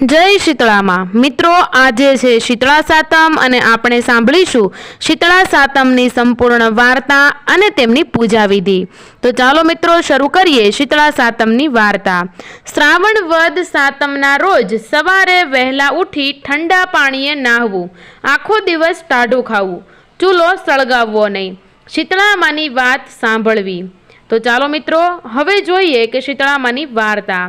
જય શીતળામાં. મિત્રો, આજે છે શીતળા સાતમ અને આપણે સાંભળીશું શીતળા સાતમની સંપૂર્ણ વાર્તા અને તેમની પૂજા વિધિ. તો ચાલો મિત્રો, શરૂ કરીએ શીતળા સાતમની વાર્તા. શ્રાવણ વદ સાતમના રોજ સવારે વહેલા ઉઠી ઠંડા પાણીએ નાહવું, આખો દિવસ ટાઢું ખાવું, ચૂલો સળગાવવો નહીં. શીતળામાની વાત સાંભળવી. તો ચાલો મિત્રો, હવે જોઈએ કે શીતળામાની વાર્તા.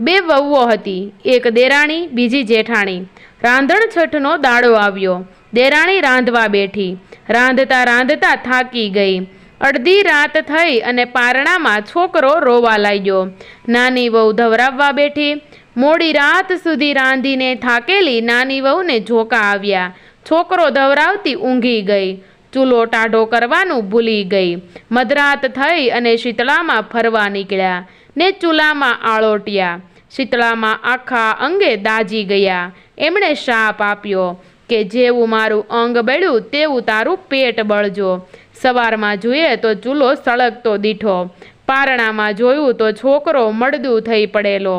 બે વહુઓ હતી. એક દેરાણી, બીજી જેઠાણી. રાંધણ છઠનો દાડો આવ્યો. દેરાણી રાંધવા બેઠી. રાંધતા રાંધતા થાકી ગઈ. અડધી રાત થઈ અને પારણામાં છોકરો રોવા લાગ્યો. નાની વહુ ધવરાવવા બેઠી. મોડી રાત સુધી રાંધીને થાકેલી નાની વહુને ઝોકા આવ્યા. છોકરો ધવરાવતી ઊંઘી ગઈ. ચૂલો ટાઢો કરવાનું ભૂલી ગઈ. મધરાત થઈ અને શીતળામાં ફરવા નીકળ્યા ને ચૂલામાં આળોટ્યા. શીતળામાં આખા અંગે દાજી ગયા. એમણે શાપ આપ્યો કે જેવું મારું અંગ બળ્યું તેવું તારું પેટ બળજો. સવારમાં જોઈએ તો ચૂલો સળગતો દીઠો. પારણામાં જોયું તો છોકરો મળદું થઈ પડેલો.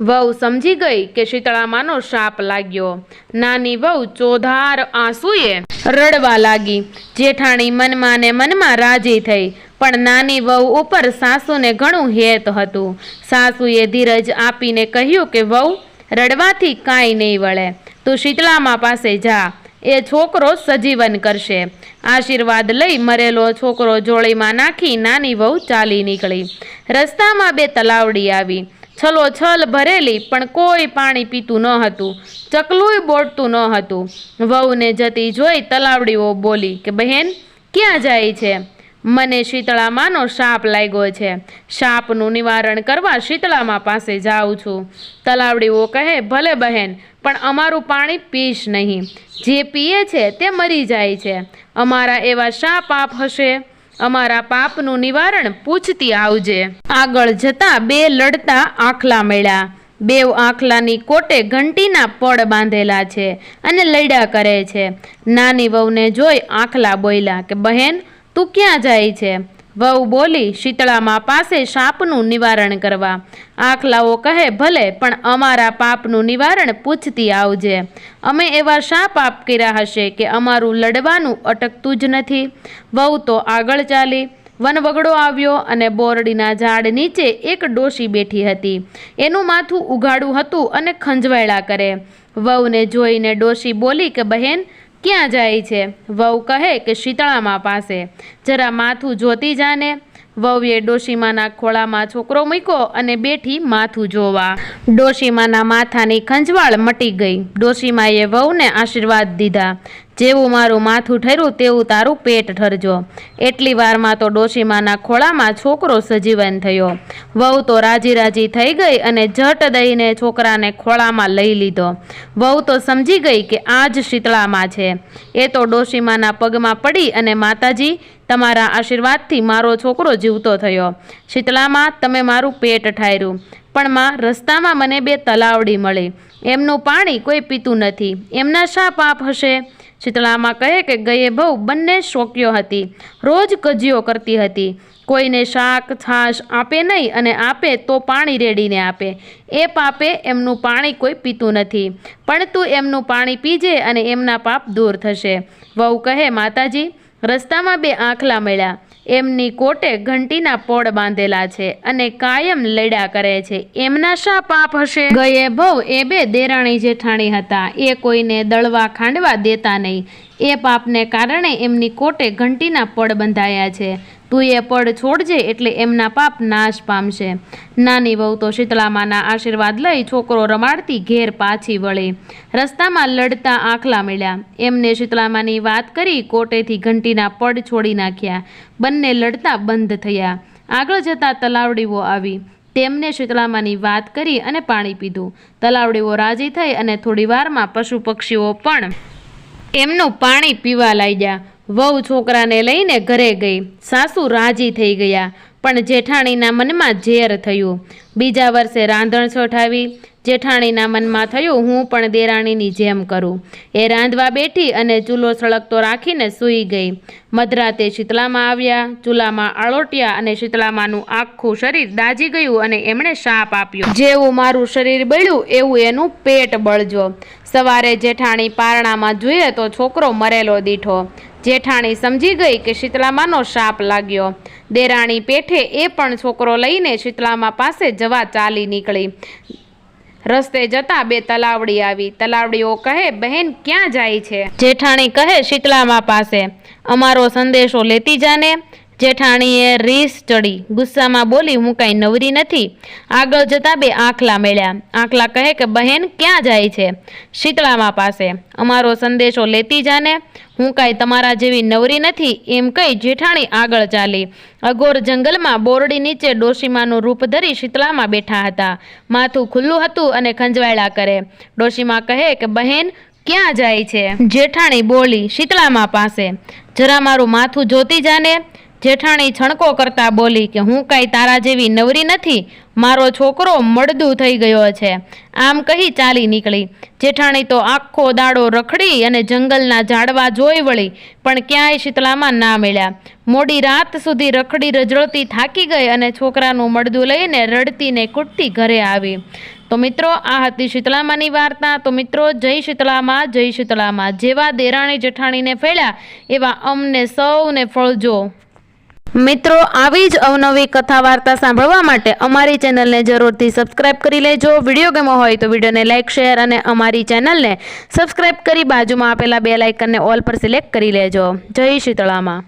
વહુ સમજી ગઈ કે શીતળામાનો શાપ લાગ્યો. નાની વહુ ચોધાર આંસુએ રડવા લાગી. જેઠાણી મનમાં ને મનમાં રાજી થઈ. પણ નાની વહુ ઉપર સાસુને ઘણું હેત હતું. સાસુએ ધીરજ આપીને કહ્યું કે, વહુ, રડવાથી કાંઈ નહીં વળે. તું શીતલામાં પાસે જા. એ છોકરો સજીવન કરશે. આશીર્વાદ લઈ મરેલો છોકરો જોળીમાં નાખી નાની વહુ ચાલી નીકળી. રસ્તામાં બે તલાવડી આવી. છલો છલ ભરેલી, પણ કોઈ પાણી પીતું ન હતું. ચકલુંય બોટતું ન હતું. વહુને જતી જોઈ તલાવડીઓ બોલી કે, બહેન, ક્યાં જાય છે? મને શીતળામાનો શાપ લાગ્યો છે. શાપનું નિવારણ કરવા શીતળામા પાસે જાઉં છું. તલાવડીઓ કહે, ભલે બહેન, પણ અમારું પાણી પીશ નહીં. જે પીએ છે તે મરી જાય છે. અમારા એવા શા પાપ હશે. અમારા પાપનું નિવારણ પૂછતી આવજે. આગળ જતા બે લડતા આખલા મળ્યા. બેવ આખલાની કોટે ઘંટીના પડ બાંધેલા છે અને લડ્યા કરે છે. નાની વહુને જોઈ આખલા બોલ્યા કે, બહેન તું ક્યાં જાય છે? વહુ બોલી, શીતળામાં પાસે સાપનું નિવારણ કરવા. આખલાઓ કહે, ભલે, પણ અમારા પાપનું નિવારણ પૂછતી આવજે. અમે એવા શા પાપ કર્યા હશે કે અમારું લડવાનું અટકતું જ નથી. વહુ તો આગળ ચાલી, વનવગડો આવ્યો અને બોરડીના ઝાડ નીચે એક ડોશી બેઠી હતી. એનું માથું ઉઘાડું હતું અને ખંજવાળા કરે. વહુને જોઈને ડોશી બોલી કે, બહેન ક્યાં જાય છે? વહુ કહે કે શીતળામાં પાસે. જરા માથું જોતી જાને. વહુએ ડોશીમાના ખોળામાં છોકરો મૂક્યો અને બેઠી માથું જોવા. ડોશીમાના માથાની ખંજવાળ મટી ગઈ. ડોશીમાએ વહુને આશીર્વાદ દીધા. જેવું મારું માથું ઠર્યું તેવું તારું પેટ ઠરજો. એટલી વારમાં તો ડોશીમાના ખોળામાં છોકરો સજીવન થયો. વહુ તો રાજી રાજી થઈ ગઈ અને ઝટ દઈને છોકરાને ખોળામાં લઈ લીધો. વહુ તો સમજી ગઈ કે આ જ શીતળામાં છે. એ તો ડોશીમાના પગમાં પડી અને માતાજી, તમારા આશીર્વાદથી મારો છોકરો જીવતો થયો. શીતળામાં તમે મારું પેટ ઠાર્યું પણ માં, રસ્તામાં મને બે તલાવડી મળી. એમનું પાણી કોઈ પીતું નથી. એમના શા પાપ હશે? શીતળામાં કહે કે ગયે બહુ બંને શોક્યો હતી. રોજ કજીઓ કરતી હતી. કોઈને શાક, છાશ આપે નહીં અને આપે તો પાણી રેડીને આપે. એ પાપે એમનું પાણી કોઈ પીતું નથી. પણ તું એમનું પાણી પીજે અને એમના પાપ દૂર થશે. વહુ કહે, માતાજી, રસ્તામાં બે આંખલા મળ્યા. એમની કોટે ઘંટીના પોડ બાંધેલા છે અને કાયમ લડ્યા કરે છે. એમના શા પાપ હશે? ગયે ભવ એ બે દેરાણી જેઠાણી હતા. એ કોઈને દળવા ખાંડવા દેતા નહીં. એ પાપને કારણે એમની કોટે ઘંટીના પડ બંધાયા છે. તું એ પડ છોડજે એટલે એમના પાપ નાશ પામશે. નાની વહુ તો શીતળામાના આશીર્વાદ લઈ છોકરો રમાડતી ઘેર પાછી વળી. રસ્તામાં લડતા આંખલા મળ્યા. એમને શીતળામાની વાત કરી કોટેથી ઘંટીના પડ છોડી નાખ્યા. બંને લડતા બંધ થયા. આગળ જતા તલાવડીઓ આવી. તેમને શીતળામાની વાત કરી અને પાણી પીધું. તલાવડીઓ રાજી થઈ અને થોડી વારમાં પશુ પક્ષીઓ પણ એમનું પાણી પીવા લાગ્યા. વહુ છોકરાને લઈને ઘરે ગઈ. સાસુ રાજી થઈ ગયા, પણ જેઠાણીના મનમાં ઝેર થયું. બીજા વર્ષે રાંધણ છોઠાવી જેઠાણીના મનમાં થયું, હું પણ દેરાણીની જેમ કરું. એ રાંધવા બેઠી અને ચૂલો સળગતો રાખીને સૂઈ ગઈ. મધરાતે શીતળામાં આવ્યા, ચૂલામાં આળોટ્યા અને શીતળામાનું આખું શરીર દાજી ગયું અને એમણે શાપ આપ્યો. જેવું મારું શરીર બળ્યું, એવું એનું પેટ બળજો. સવારે જેઠાણી પારણામાં જોઈએ તો છોકરો મરેલો દીઠો. જેઠાણી સમજી ગઈ કે શીતળામાનો શાપ લાગ્યો. દેરાણી પેઠે એ પણ છોકરો લઈને શીતળામા પાસે જવા ચાલી નીકળી. રસ્તે જતા બે તલાવડી આવી. તલાવડીઓ કહે, બહેન, ક્યાં જાય છે? જેઠાણી કહે શીતળામા પાસે. અમારો સંદેશો લેતી જાને. જેઠાણીએ રીસ ચડી. ગુસ્સામાં બોલી, હું કાંઈ નવરી નથી. આગળ જતાં બે આંખલા મળ્યા. આંખલા કહે કે, બહેન, ક્યાં જાય છે? શીતળામાં પાસે. અમારો સંદેશો લેતી જાને. હું કાંઈ તમારા જેવી નવરી નથી. એમ કહી જેઠાણી આગળ ચાલી. અઘોર જંગલમાં બોરડી નીચે ડોશીમાનું રૂપ ધરી શીતળામાં બેઠા હતા. માથું ખુલ્લું હતું અને ખંજવાળા કરે. ડોશીમા કહે કે, બહેન, ક્યાં જાય છે? જેઠાણી બોલી, શીતળામાં પાસે. જરા મારું માથું જોતી જાને. જેઠાણી છણકો કરતા બોલી કે, હું કાંઈ તારા જેવી નવરી નથી? મારો છોકરો મળદું થઈ ગયો છે. આમ કહી ચાલી નીકળી. જેઠાણી તો આખો દાડો રખડી અને જંગલના ઝાડવા જોઈ વળી, પણ ક્યાંય શીતળામાં ના મળ્યા. મોડી રાત સુધી રખડી રજળતી થાકી ગઈ અને છોકરાનું મળદું લઈને રડતીને કૂટતી ઘરે આવી. તો મિત્રો, આ હતી શીતળામાની વાર્તા. તો મિત્રો, જય શીતળામાં જય શીતળામાં જેવા દેરાણી જેઠાણીને ફેળ્યા, એવા અમને સૌને ફળજો. મિત્રો, આવી જ અવનવી કથા વાર્તા સાંભળવા માટે અમારી ચેનલને જરૂરથી સબસ્ક્રાઇબ કરી લેજો. વીડિયો ગમો હોય તો વિડીયોને લાઇક, શેર અને અમારી ચેનલને સબસ્ક્રાઇબ કરી બાજુમાં આપેલા બે લાઇકનને ઓલ પર સિલેક્ટ કરી લેજો. જય શીતળામાં